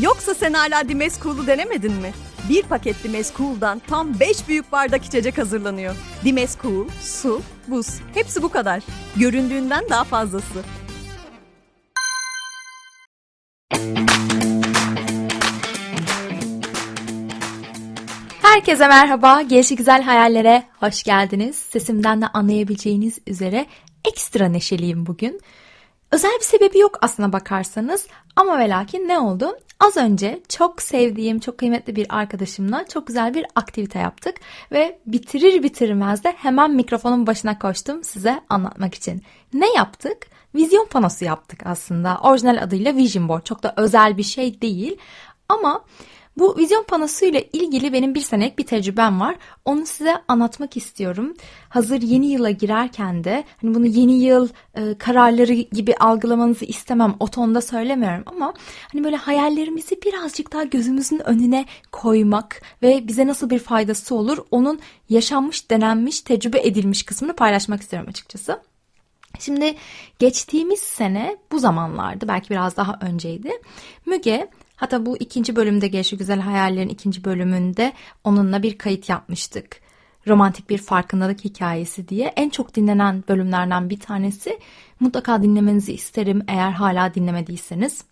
Yoksa sen hala Dimes Cool'u denemedin mi? Bir paket Dimes Cool'dan tam 5 büyük bardak içecek hazırlanıyor. Dimes Cool, su, buz. Hepsi bu kadar. Göründüğünden daha fazlası. Herkese merhaba. Gelişi güzel hayallere hoş geldiniz. Sesimden de anlayabileceğiniz üzere ekstra neşeliyim bugün. Özel bir sebebi yok aslına bakarsanız ama ve lakin ne oldu? Az önce çok sevdiğim, çok kıymetli bir arkadaşımla çok güzel bir aktivite yaptık ve bitirir bitirmez de hemen mikrofonun başına koştum size anlatmak için. Ne yaptık? Vizyon panosu yaptık aslında. Orijinal adıyla Vision Board. Çok da özel bir şey değil ama bu vizyon panosu ile ilgili benim bir senelik bir tecrübem var. Onu size anlatmak istiyorum. Hazır yeni yıla girerken de hani bunu yeni yıl e, kararları gibi algılamanızı istemem. O tonda söylemiyorum ama hani böyle hayallerimizi birazcık daha gözümüzün önüne koymak ve bize nasıl bir faydası olur onun yaşanmış, denenmiş, tecrübe edilmiş kısmını paylaşmak istiyorum açıkçası. Şimdi geçtiğimiz sene bu zamanlardı belki biraz daha önceydi. Müge hatta bu ikinci bölümde Gelişi Güzel Hayallerin ikinci bölümünde onunla bir kayıt yapmıştık. Romantik bir farkındalık hikayesi diye en çok dinlenen bölümlerden bir tanesi. Mutlaka dinlemenizi isterim eğer hala dinlemediyseniz.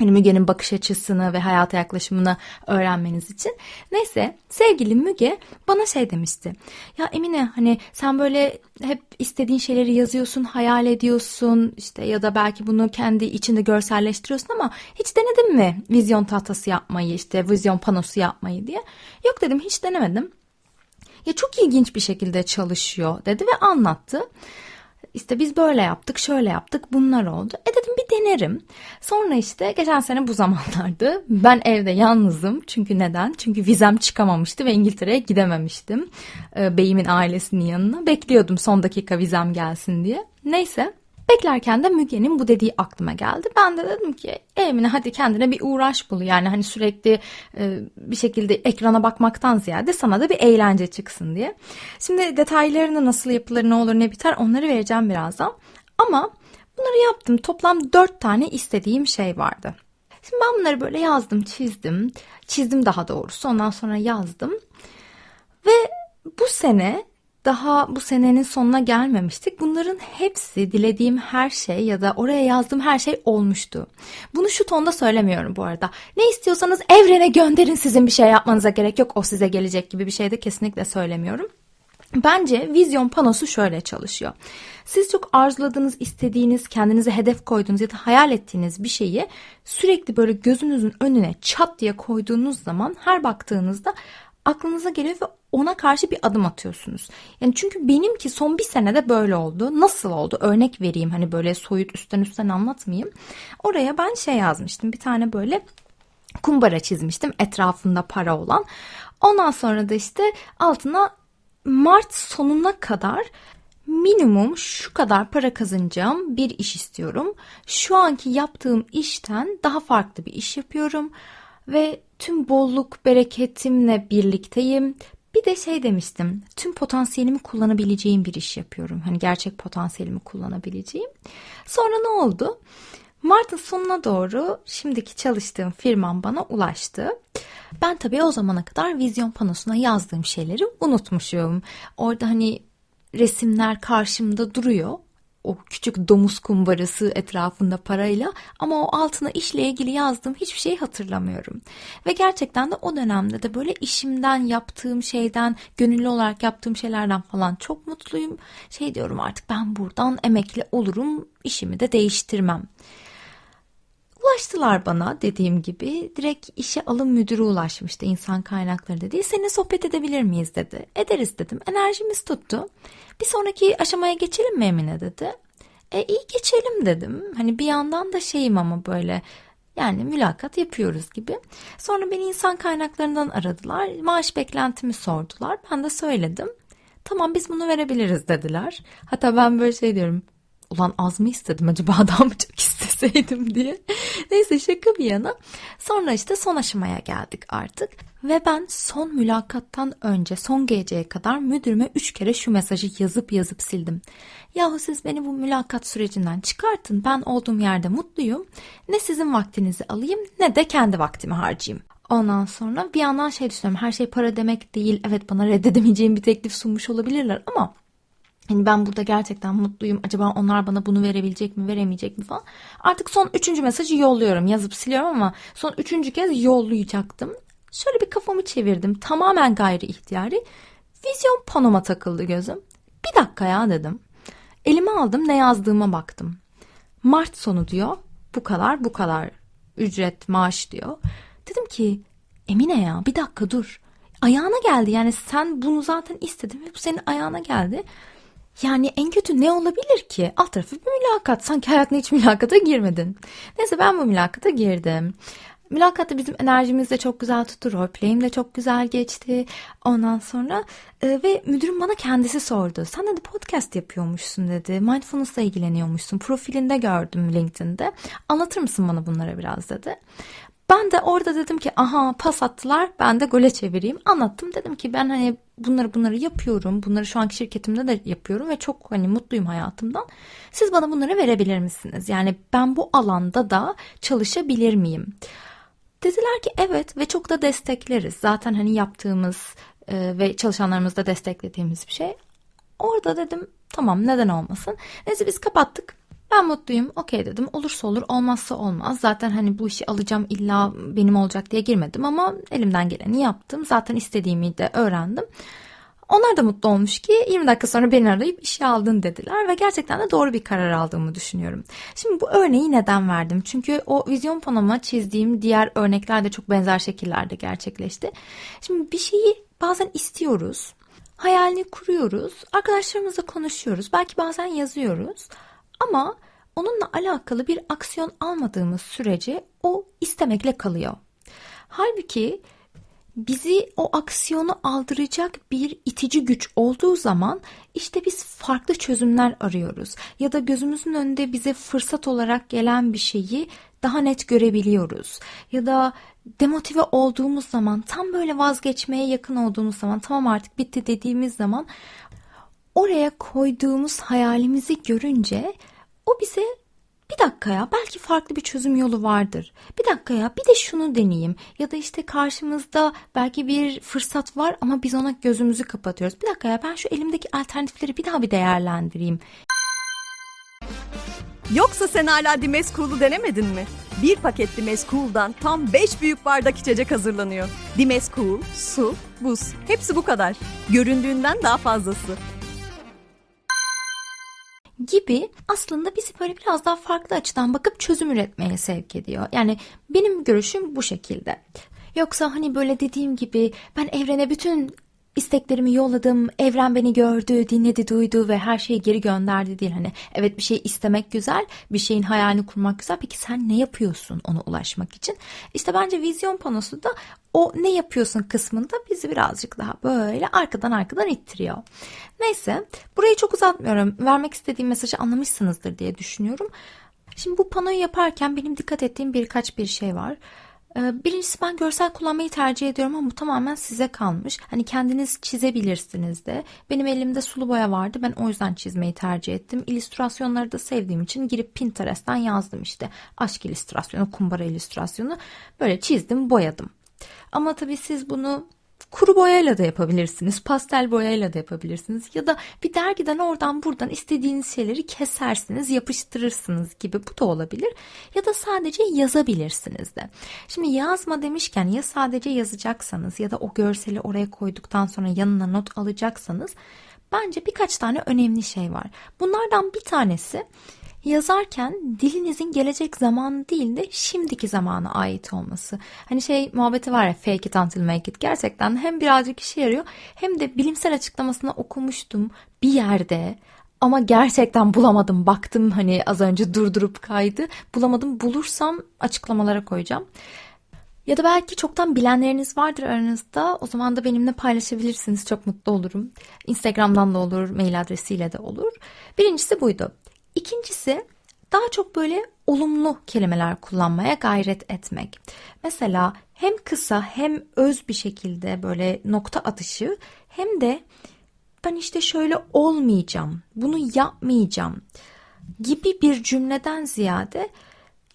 Yani Müge'nin bakış açısını ve hayata yaklaşımını öğrenmeniz için. Neyse sevgili Müge bana şey demişti. Ya Emine hani sen böyle hep istediğin şeyleri yazıyorsun, hayal ediyorsun işte ya da belki bunu kendi içinde görselleştiriyorsun ama hiç denedin mi vizyon tahtası yapmayı işte vizyon panosu yapmayı diye. Yok dedim hiç denemedim. Ya çok ilginç bir şekilde çalışıyor dedi ve anlattı. İşte biz böyle yaptık, şöyle yaptık, bunlar oldu. E dedim bir denerim. Sonra işte geçen sene bu zamanlardı. Ben evde yalnızım. Çünkü neden? Çünkü vizem çıkamamıştı ve İngiltere'ye gidememiştim. Ee, beyimin ailesinin yanına. Bekliyordum son dakika vizem gelsin diye. Neyse. Beklerken de Müge'nin bu dediği aklıma geldi. Ben de dedim ki Emine hadi kendine bir uğraş bul. Yani hani sürekli e, bir şekilde ekrana bakmaktan ziyade sana da bir eğlence çıksın diye. Şimdi detaylarını nasıl yapılır ne olur ne biter onları vereceğim birazdan. Ama bunları yaptım. Toplam dört tane istediğim şey vardı. Şimdi ben bunları böyle yazdım çizdim. Çizdim daha doğrusu ondan sonra yazdım. Ve bu sene daha bu senenin sonuna gelmemiştik. Bunların hepsi dilediğim her şey ya da oraya yazdığım her şey olmuştu. Bunu şu tonda söylemiyorum bu arada. Ne istiyorsanız evrene gönderin sizin bir şey yapmanıza gerek yok. O size gelecek gibi bir şey de kesinlikle söylemiyorum. Bence vizyon panosu şöyle çalışıyor. Siz çok arzuladığınız, istediğiniz, kendinize hedef koyduğunuz ya da hayal ettiğiniz bir şeyi sürekli böyle gözünüzün önüne çat diye koyduğunuz zaman her baktığınızda aklınıza geliyor ve ona karşı bir adım atıyorsunuz. Yani çünkü benimki son bir senede böyle oldu. Nasıl oldu? Örnek vereyim hani böyle soyut üstten üstten anlatmayayım. Oraya ben şey yazmıştım. Bir tane böyle kumbara çizmiştim etrafında para olan. Ondan sonra da işte altına Mart sonuna kadar minimum şu kadar para kazanacağım bir iş istiyorum. Şu anki yaptığım işten daha farklı bir iş yapıyorum ve tüm bolluk bereketimle birlikteyim. Bir de şey demiştim. Tüm potansiyelimi kullanabileceğim bir iş yapıyorum. Hani gerçek potansiyelimi kullanabileceğim. Sonra ne oldu? Mart'ın sonuna doğru şimdiki çalıştığım firmam bana ulaştı. Ben tabii o zamana kadar vizyon panosuna yazdığım şeyleri unutmuşum. Orada hani resimler karşımda duruyor o küçük domuz kumbarası etrafında parayla ama o altına işle ilgili yazdığım hiçbir şeyi hatırlamıyorum. Ve gerçekten de o dönemde de böyle işimden yaptığım şeyden gönüllü olarak yaptığım şeylerden falan çok mutluyum. Şey diyorum artık ben buradan emekli olurum işimi de değiştirmem. Ulaştılar bana dediğim gibi direkt işe alım müdürü ulaşmıştı insan kaynakları dedi. Seninle sohbet edebilir miyiz dedi. Ederiz dedim. Enerjimiz tuttu. Bir sonraki aşamaya geçelim mi Emine dedi. E iyi geçelim dedim. Hani bir yandan da şeyim ama böyle yani mülakat yapıyoruz gibi. Sonra beni insan kaynaklarından aradılar. Maaş beklentimi sordular. Ben de söyledim. Tamam biz bunu verebiliriz dediler. Hatta ben böyle şey diyorum. Ulan az mı istedim acaba daha mı çok isteseydim diye. Neyse şaka bir yana. Sonra işte son aşamaya geldik artık. Ve ben son mülakattan önce son geceye kadar müdürüme üç kere şu mesajı yazıp yazıp sildim. Yahu siz beni bu mülakat sürecinden çıkartın. Ben olduğum yerde mutluyum. Ne sizin vaktinizi alayım ne de kendi vaktimi harcayayım. Ondan sonra bir yandan şey düşünüyorum. Her şey para demek değil. Evet bana reddedemeyeceğim bir teklif sunmuş olabilirler ama Hani ben burada gerçekten mutluyum. Acaba onlar bana bunu verebilecek mi, veremeyecek mi falan. Artık son üçüncü mesajı yolluyorum. Yazıp siliyorum ama son üçüncü kez yollayacaktım. Şöyle bir kafamı çevirdim. Tamamen gayri ihtiyari. Vizyon panoma takıldı gözüm. Bir dakika ya dedim. Elime aldım ne yazdığıma baktım. Mart sonu diyor. Bu kadar bu kadar ücret maaş diyor. Dedim ki Emine ya bir dakika dur. Ayağına geldi yani sen bunu zaten istedin ve bu senin ayağına geldi. Yani en kötü ne olabilir ki? Alt tarafı bir mülakat. Sanki hayatında hiç mülakata girmedin. Neyse ben bu mülakata girdim. Mülakatta bizim enerjimiz de çok güzel tuttu. Roleplay'im de çok güzel geçti. Ondan sonra e, ve müdürüm bana kendisi sordu. Sen dedi podcast yapıyormuşsun dedi. Mindfulness'la ilgileniyormuşsun. Profilinde gördüm LinkedIn'de. Anlatır mısın bana bunlara biraz dedi. Ben de orada dedim ki aha pas attılar ben de gole çevireyim. Anlattım dedim ki ben hani bunları bunları yapıyorum. Bunları şu anki şirketimde de yapıyorum ve çok hani mutluyum hayatımdan. Siz bana bunları verebilir misiniz? Yani ben bu alanda da çalışabilir miyim? Dediler ki evet ve çok da destekleriz. Zaten hani yaptığımız e, ve çalışanlarımızda desteklediğimiz bir şey. Orada dedim tamam neden olmasın. Neyse biz kapattık. Ben mutluyum okey dedim olursa olur olmazsa olmaz zaten hani bu işi alacağım illa benim olacak diye girmedim ama elimden geleni yaptım zaten istediğimi de öğrendim. Onlar da mutlu olmuş ki 20 dakika sonra beni arayıp işe aldın dediler ve gerçekten de doğru bir karar aldığımı düşünüyorum. Şimdi bu örneği neden verdim? Çünkü o vizyon panoma çizdiğim diğer örnekler de çok benzer şekillerde gerçekleşti. Şimdi bir şeyi bazen istiyoruz, hayalini kuruyoruz, arkadaşlarımızla konuşuyoruz, belki bazen yazıyoruz ama onunla alakalı bir aksiyon almadığımız sürece o istemekle kalıyor. Halbuki bizi o aksiyonu aldıracak bir itici güç olduğu zaman işte biz farklı çözümler arıyoruz ya da gözümüzün önünde bize fırsat olarak gelen bir şeyi daha net görebiliyoruz ya da demotive olduğumuz zaman tam böyle vazgeçmeye yakın olduğumuz zaman tamam artık bitti dediğimiz zaman oraya koyduğumuz hayalimizi görünce o bize bir dakika ya belki farklı bir çözüm yolu vardır. Bir dakika ya bir de şunu deneyeyim. Ya da işte karşımızda belki bir fırsat var ama biz ona gözümüzü kapatıyoruz. Bir dakika ya ben şu elimdeki alternatifleri bir daha bir değerlendireyim. Yoksa sen hala Dimes Cool'u denemedin mi? Bir paket Dimes Cool'dan tam 5 büyük bardak içecek hazırlanıyor. Dimes Cool, su, buz. Hepsi bu kadar. Göründüğünden daha fazlası. Gibi aslında bizi böyle biraz daha farklı açıdan bakıp çözüm üretmeye sevk ediyor. Yani benim görüşüm bu şekilde. Yoksa hani böyle dediğim gibi ben evrene bütün isteklerimi yolladım, evren beni gördü, dinledi, duydu ve her şeyi geri gönderdi değil. Hani evet bir şey istemek güzel, bir şeyin hayalini kurmak güzel. Peki sen ne yapıyorsun ona ulaşmak için? İşte bence vizyon panosu da o ne yapıyorsun kısmında bizi birazcık daha böyle arkadan arkadan ittiriyor. Neyse burayı çok uzatmıyorum. Vermek istediğim mesajı anlamışsınızdır diye düşünüyorum. Şimdi bu panoyu yaparken benim dikkat ettiğim birkaç bir şey var. Ee, birincisi ben görsel kullanmayı tercih ediyorum ama bu tamamen size kalmış. Hani kendiniz çizebilirsiniz de. Benim elimde sulu boya vardı. Ben o yüzden çizmeyi tercih ettim. İllüstrasyonları da sevdiğim için girip Pinterest'ten yazdım işte. Aşk illüstrasyonu, kumbara illüstrasyonu. Böyle çizdim, boyadım. Ama tabii siz bunu kuru boyayla da yapabilirsiniz, pastel boyayla da yapabilirsiniz ya da bir dergiden oradan buradan istediğiniz şeyleri kesersiniz, yapıştırırsınız gibi bu da olabilir. Ya da sadece yazabilirsiniz de. Şimdi yazma demişken ya sadece yazacaksanız ya da o görseli oraya koyduktan sonra yanına not alacaksanız bence birkaç tane önemli şey var. Bunlardan bir tanesi yazarken dilinizin gelecek zaman değil de şimdiki zamana ait olması. Hani şey muhabbeti var ya fake it until make it gerçekten hem birazcık işe yarıyor hem de bilimsel açıklamasını okumuştum bir yerde ama gerçekten bulamadım. Baktım hani az önce durdurup kaydı. Bulamadım. Bulursam açıklamalara koyacağım. Ya da belki çoktan bilenleriniz vardır aranızda. O zaman da benimle paylaşabilirsiniz. Çok mutlu olurum. Instagram'dan da olur, mail adresiyle de olur. Birincisi buydu İkincisi daha çok böyle olumlu kelimeler kullanmaya gayret etmek. Mesela hem kısa hem öz bir şekilde böyle nokta atışı hem de ben işte şöyle olmayacağım, bunu yapmayacağım gibi bir cümleden ziyade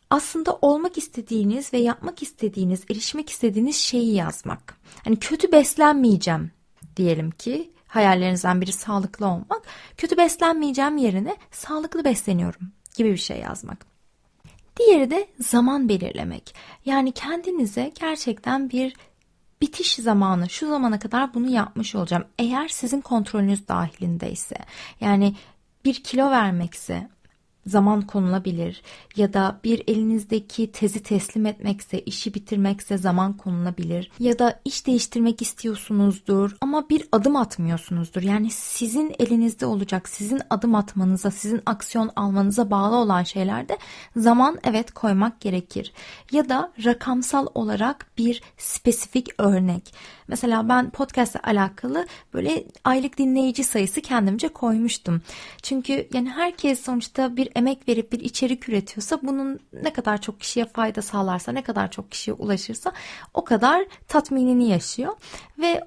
aslında olmak istediğiniz ve yapmak istediğiniz, erişmek istediğiniz şeyi yazmak. Hani kötü beslenmeyeceğim diyelim ki hayallerinizden biri sağlıklı olmak. Kötü beslenmeyeceğim yerine sağlıklı besleniyorum gibi bir şey yazmak. Diğeri de zaman belirlemek. Yani kendinize gerçekten bir bitiş zamanı, şu zamana kadar bunu yapmış olacağım. Eğer sizin kontrolünüz dahilindeyse, yani bir kilo vermekse, zaman konulabilir ya da bir elinizdeki tezi teslim etmekse, işi bitirmekse zaman konulabilir ya da iş değiştirmek istiyorsunuzdur ama bir adım atmıyorsunuzdur. Yani sizin elinizde olacak, sizin adım atmanıza, sizin aksiyon almanıza bağlı olan şeylerde zaman evet koymak gerekir. Ya da rakamsal olarak bir spesifik örnek. Mesela ben podcast ile alakalı böyle aylık dinleyici sayısı kendimce koymuştum. Çünkü yani herkes sonuçta bir emek verip bir içerik üretiyorsa bunun ne kadar çok kişiye fayda sağlarsa, ne kadar çok kişiye ulaşırsa o kadar tatminini yaşıyor ve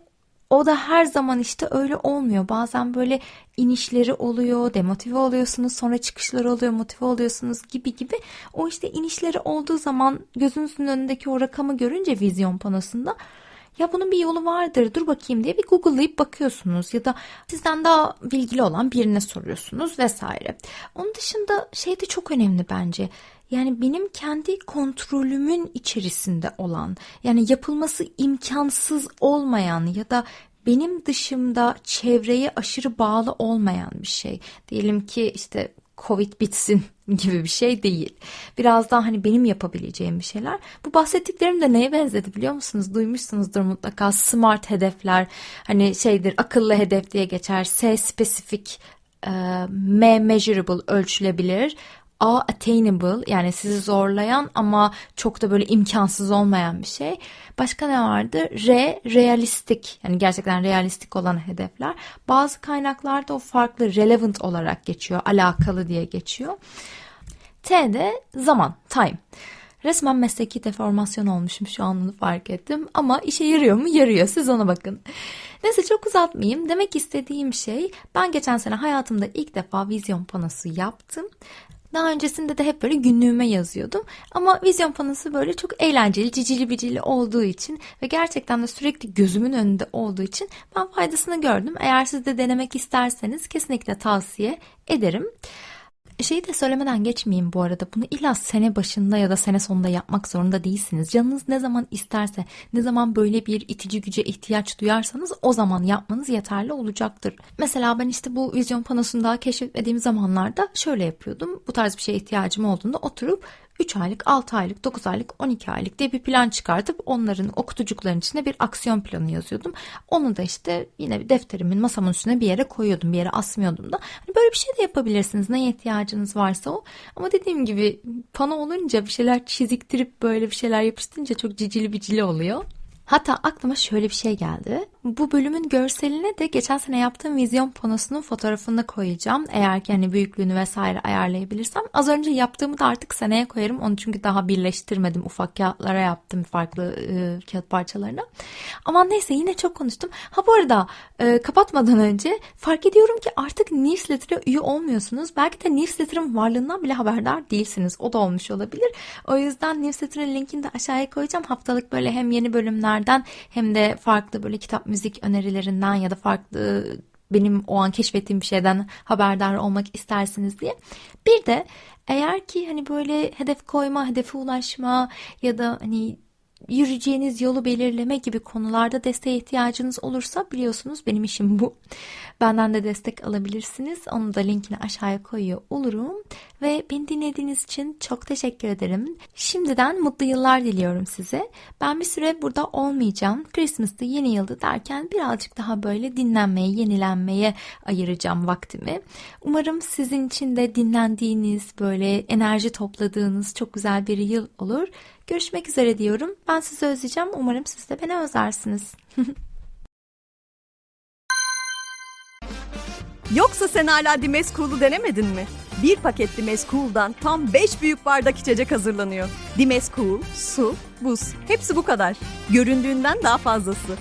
o da her zaman işte öyle olmuyor. Bazen böyle inişleri oluyor, demotive oluyorsunuz, sonra çıkışları oluyor, motive oluyorsunuz gibi gibi. O işte inişleri olduğu zaman gözünüzün önündeki o rakamı görünce vizyon panosunda ya bunun bir yolu vardır dur bakayım diye bir google'layıp bakıyorsunuz ya da sizden daha bilgili olan birine soruyorsunuz vesaire. Onun dışında şey de çok önemli bence. Yani benim kendi kontrolümün içerisinde olan yani yapılması imkansız olmayan ya da benim dışımda çevreye aşırı bağlı olmayan bir şey. Diyelim ki işte Covid bitsin gibi bir şey değil. Biraz daha hani benim yapabileceğim bir şeyler. Bu bahsettiklerim de neye benzedi biliyor musunuz? Duymuşsunuzdur mutlaka smart hedefler. Hani şeydir akıllı hedef diye geçer. S spesifik, M measurable ölçülebilir. A attainable yani sizi zorlayan ama çok da böyle imkansız olmayan bir şey. Başka ne vardı? R realistik yani gerçekten realistik olan hedefler. Bazı kaynaklarda o farklı relevant olarak geçiyor, alakalı diye geçiyor. T de zaman, time. Resmen mesleki deformasyon olmuşum şu an onu fark ettim. Ama işe yarıyor mu? Yarıyor. Siz ona bakın. Neyse çok uzatmayayım. Demek istediğim şey ben geçen sene hayatımda ilk defa vizyon panosu yaptım. Daha öncesinde de hep böyle günlüğüme yazıyordum. Ama vizyon panosu böyle çok eğlenceli, cicili bicili olduğu için ve gerçekten de sürekli gözümün önünde olduğu için ben faydasını gördüm. Eğer siz de denemek isterseniz kesinlikle tavsiye ederim. Şeyi de söylemeden geçmeyeyim bu arada. Bunu illa sene başında ya da sene sonunda yapmak zorunda değilsiniz. Canınız ne zaman isterse, ne zaman böyle bir itici güce ihtiyaç duyarsanız o zaman yapmanız yeterli olacaktır. Mesela ben işte bu vizyon panosunu daha keşfetmediğim zamanlarda şöyle yapıyordum. Bu tarz bir şeye ihtiyacım olduğunda oturup 3 aylık, 6 aylık, 9 aylık, 12 aylık diye bir plan çıkartıp onların o kutucukların içine bir aksiyon planı yazıyordum. Onu da işte yine bir defterimin masamın üstüne bir yere koyuyordum, bir yere asmıyordum da. Hani böyle bir şey de yapabilirsiniz neye ihtiyacınız varsa o. Ama dediğim gibi pano olunca bir şeyler çiziktirip böyle bir şeyler yapıştırınca çok cicili bicili oluyor. Hatta aklıma şöyle bir şey geldi. Bu bölümün görseline de geçen sene yaptığım vizyon panosunun fotoğrafını koyacağım. Eğer ki hani büyüklüğünü vesaire ayarlayabilirsem. Az önce yaptığımı da artık seneye koyarım. Onu çünkü daha birleştirmedim. Ufak kağıtlara yaptım farklı e, kağıt parçalarını. Ama neyse yine çok konuştum. Ha bu arada e, kapatmadan önce fark ediyorum ki artık newsletter'a üye olmuyorsunuz. Belki de newsletter'ın varlığından bile haberdar değilsiniz. O da olmuş olabilir. O yüzden newsletter'ın linkini de aşağıya koyacağım. Haftalık böyle hem yeni bölümlerden hem de farklı böyle kitap müzik önerilerinden ya da farklı benim o an keşfettiğim bir şeyden haberdar olmak istersiniz diye. Bir de eğer ki hani böyle hedef koyma, hedefe ulaşma ya da hani yürüyeceğiniz yolu belirleme gibi konularda desteğe ihtiyacınız olursa biliyorsunuz benim işim bu. Benden de destek alabilirsiniz. Onu da linkini aşağıya koyuyor olurum. Ve beni dinlediğiniz için çok teşekkür ederim. Şimdiden mutlu yıllar diliyorum size. Ben bir süre burada olmayacağım. Christmas'ta yeni yılda derken birazcık daha böyle dinlenmeye, yenilenmeye ayıracağım vaktimi. Umarım sizin için de dinlendiğiniz, böyle enerji topladığınız çok güzel bir yıl olur. Görüşmek üzere diyorum. Ben sizi özleyeceğim. Umarım siz de beni özlersiniz. Yoksa sen hala Dimes Cool'u denemedin mi? Bir paketli Mescool'dan tam 5 büyük bardak içecek hazırlanıyor. Dimescool, su, buz. Hepsi bu kadar. Göründüğünden daha fazlası.